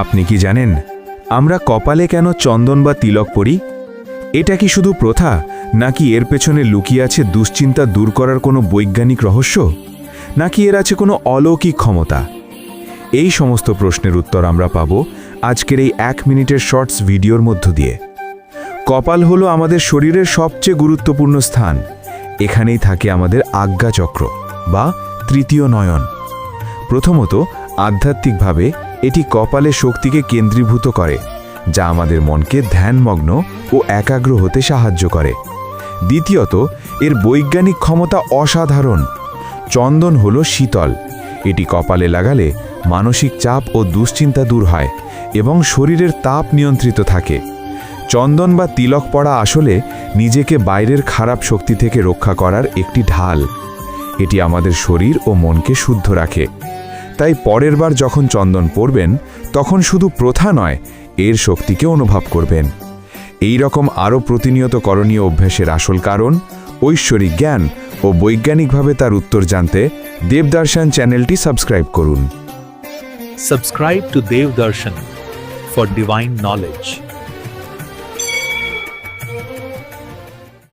আপনি কি জানেন, আমরা কপালে কেন চন্দন বা তিলক পরি? এটা কি শুধু প্রথা, নাকি এর পেছনে লুকিয়ে আছে দুশ্চিন্তা দূর করার কোনো বৈজ্ঞানিক রহস্য? নাকি এর আছে কোনো অলৌকিক ক্ষমতা? এই সমস্ত প্রশ্নের উত্তর আমরা পাব আজকের এই এক মিনিটের শর্টস ভিডিওর মধ্য দিয়ে। কপাল হলো আমাদের শরীরের সবচেয়ে গুরুত্বপূর্ণ স্থান। এখানেই থাকে আমাদের আজ্ঞাচক্র, বা তৃতীয় নয়ন। প্রথমত, আধ্যাত্মিকভাবে এটি কপালে শক্তিকে কেন্দ্রীভূত করে, যা আমাদের মনকে ধ্যানমগ্ন ও একাগ্র হতে সাহায্য করে। দ্বিতীয়ত, এর বৈজ্ঞানিক ক্ষমতা অসাধারণ। চন্দন হল শীতল। এটি কপালে লাগালে মানসিক চাপ ও দুশ্চিন্তা দূর হয় এবং শরীরের তাপ নিয়ন্ত্রিত থাকে। চন্দন বা তিলক পড়া আসলে নিজেকে বাইরের খারাপ শক্তি থেকে রক্ষা করার একটি ঢাল। এটি আমাদের শরীর ও মনকে শুদ্ধ রাখে। তাই পরের বার যখন চন্দন পড়বেন তখন শুধু প্রথা নয়, এর শক্তিকে অনুভব করবেন এই রকম আরও প্রতিনিয়ত করণীয় অভ্যাসের আসল কারণ, ঐশ্বরিক জ্ঞান ও বৈজ্ঞানিকভাবে তার উত্তর জানতে দেবদর্শন চ্যানেলটি সাবস্ক্রাইব করুন subscribe to Devdarshan for divine knowledge.